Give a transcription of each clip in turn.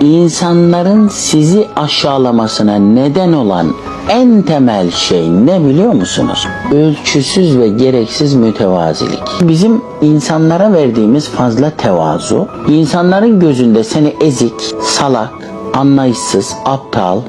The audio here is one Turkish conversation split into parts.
İnsanların sizi aşağılamasına neden olan en temel şey ne biliyor musunuz? Ölçüsüz ve gereksiz mütevazilik. Bizim insanlara verdiğimiz fazla tevazu, insanların gözünde seni ezik, salak, anlayışsız, aptal,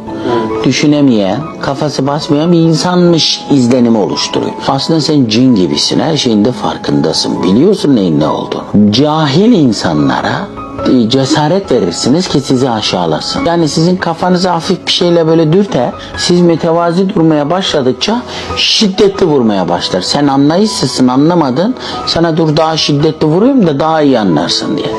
düşünemeyen, kafası basmayan bir insanmış izlenimi oluşturuyor. Aslında sen cin gibisin, her şeyin de farkındasın, biliyorsun neyin ne olduğunu. Cahil insanlara cesaret verirsiniz ki sizi aşağılasın. Yani sizin kafanızı hafif bir şeyle böyle dürter. Siz mütevazi durmaya başladıkça şiddetli vurmaya başlar. Sen anlayışsızsın anlamadın. Sana dur daha şiddetli vurayım da daha iyi anlarsın diye.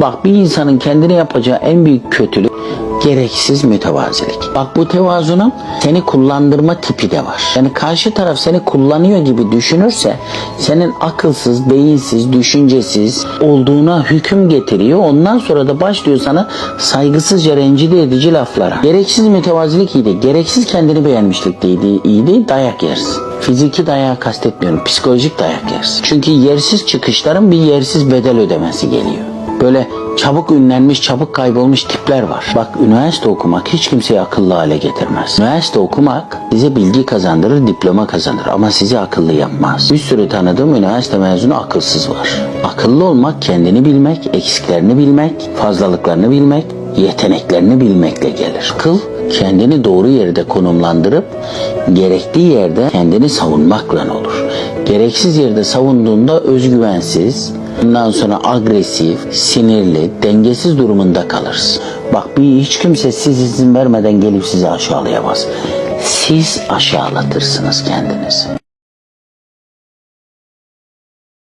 Bak bir insanın kendine yapacağı en büyük kötülük gereksiz mütevazilik. Bak bu tevazunun seni kullandırma tipi de var. Yani karşı taraf seni kullanıyor gibi düşünürse senin akılsız, beyinsiz, düşüncesiz olduğuna hüküm getiriyor. Ondan sonra da başlıyor sana saygısızca rencide edici laflara. Gereksiz mütevazilik iyi değil. Gereksiz kendini beğenmişlik de iyi değil. dayak yersin. Fiziki dayağı kastetmiyorum. Psikolojik dayak yersin. Çünkü yersiz çıkışların bir yersiz bedel ödemesi geliyor. Böyle çabuk ünlenmiş, çabuk kaybolmuş tipler var. Bak üniversite okumak hiç kimseyi akıllı hale getirmez. Üniversite okumak size bilgi kazandırır, diploma kazandırır ama sizi akıllı yapmaz. Bir sürü tanıdığım üniversite mezunu akılsız var. Akıllı olmak kendini bilmek, eksiklerini bilmek, fazlalıklarını bilmek, yeteneklerini bilmekle gelir. Akıl kendini doğru yerde konumlandırıp gerektiği yerde kendini savunmakla olur. Gereksiz yerde savunduğunda özgüvensiz, Ondan sonra agresif, sinirli, dengesiz durumunda kalırsın. Bak bir hiç kimse siz izin vermeden gelip sizi aşağılayamaz. Siz aşağılatırsınız kendinizi.